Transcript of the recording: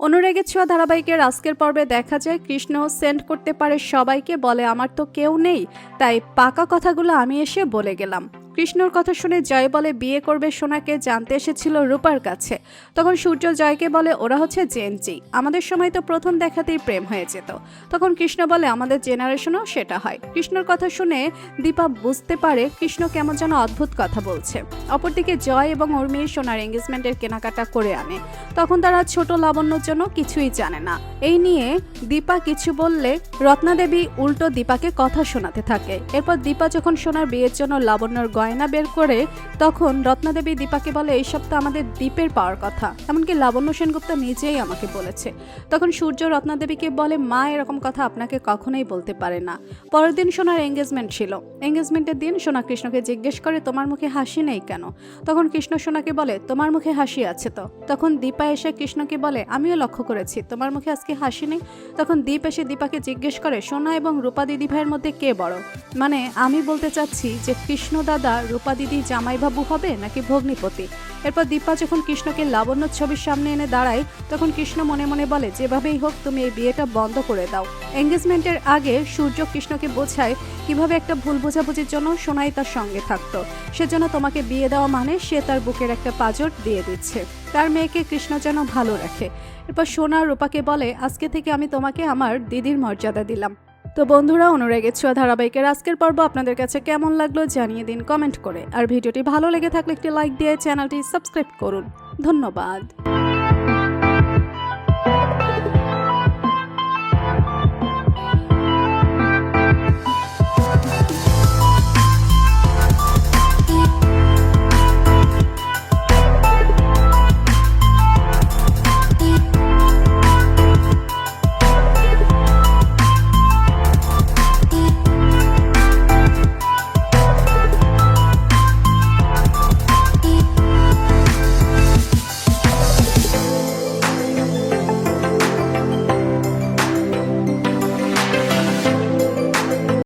অনুরাগের ছোঁয়া ধারাবাহিকের আজকের পর্বে দেখা যায়, কৃষ্ণ সেন্ড করতে পারে সবাইকে, বলে আমার তো কেউ নেই। তাই পাকা কথাগুলো আমি এসে বলে গেলাম। কৃষ্ণর কথা শুনে জয় বলে বিয়ে করবে সোনাকে জানতে এসেছিল রূপার কাছে। তখন সূর্য জয়কে বলে, ওরা হচ্ছে জেনজি আমাদের সময় তো প্রথম দেখাতেই প্রেম হয়ে যেত। তখন কৃষ্ণ বলে, আমাদের জেনারেশনও সেটা হয়। কৃষ্ণর কথা শুনে দীপা বুঝতে পারে কৃষ্ণ কেমন যেন অদ্ভুত কথা বলছে। অপরদিকে জয় এবং উর্মির সোনার এঙ্গেজমেন্টের কেনাকাটা করে আনে। তখন তারা ছোট লাবণ্যর জন্য কিছুই জানে না। এই নিয়ে দীপা কিছু বললে রত্নাদেবী উল্টো দীপাকে কথা শোনাতে থাকে। এরপর দীপা যখন সোনার বিয়ের জন্য লাবণ্যর গয়না বের করে তখন রত্নাদেবী দীপাকে বলে এইসব তো আমাদের দ্বীপের পাওয়ার কথা। এমনকি লাবণ্য সেনগুপ্ত নিজেই আমাকে বলেছে। তখন সূর্য রত্নাদেবীকে বলে, মা, এরকম কথা আপনাকে কখনোই বলতে পারে না। পরের দিন সোনার এঙ্গেজমেন্ট ছিল। এঙ্গেজমেন্টের দিন সোনা কৃষ্ণকে জিজ্ঞেস করে, তোমার মুখে হাসি নেই কেন? তখন কৃষ্ণ সোনাকে বলে, তোমার মুখে হাসি আছে তো? তখন দীপা এসে কৃষ্ণকে বলে, আমিও লক্ষ্য করেছি, তোমার মুখে আজকে হাসি নেই? তখন দীপ এসে দীপাকে জিজ্ঞেস করে, সোনা এবং রূপা দিদি ভাইয়ের মধ্যে কে বড়? মানে আমি বলতে চাচ্ছি যে কৃষ্ণ দাদা রূপা দিদি জামাইবাবু হবে নাকি ভগ্নিপতি? এরপর দীপা যখন কৃষ্ণকে লাবণ্য ছবির সামনে এনে দাঁড়ায়, তখন কৃষ্ণ মনে মনে বলে, যেভাবেই হোক, তুমি এই বিয়েটা বন্ধ করে দাও। এঙ্গেজমেন্টের আগে সূর্য কৃষ্ণকে বোঝায় কীভাবে একটা ভুল বোঝাবুঝির জন্য সোনাই তার সঙ্গে থাকতো। সেজন্য তোমাকে বিয়ে দেওয়া মানে সে তার বুকের একটা পাজর দিয়ে দিচ্ছে। তার মেয়েকে কৃষ্ণ যেন ভালো রাখে। এরপর সোনা রূপাকে বলে, আজকে থেকে আমি তোমাকে আমার দিদির মর্যাদা দিলাম। তো বন্ধুরা অনুরাগের ছোঁয়া ধারাবাহিকের আজকের পর্ব আপনাদের কাছে কেমন লাগল জানিয়ে দিন কমেন্ট করে। আর ভিডিওটি ভালো লেগে থাকলে একটি লাইক দিয়ে চ্যানেলটি সাবস্ক্রাইব করুন। ধন্যবাদ।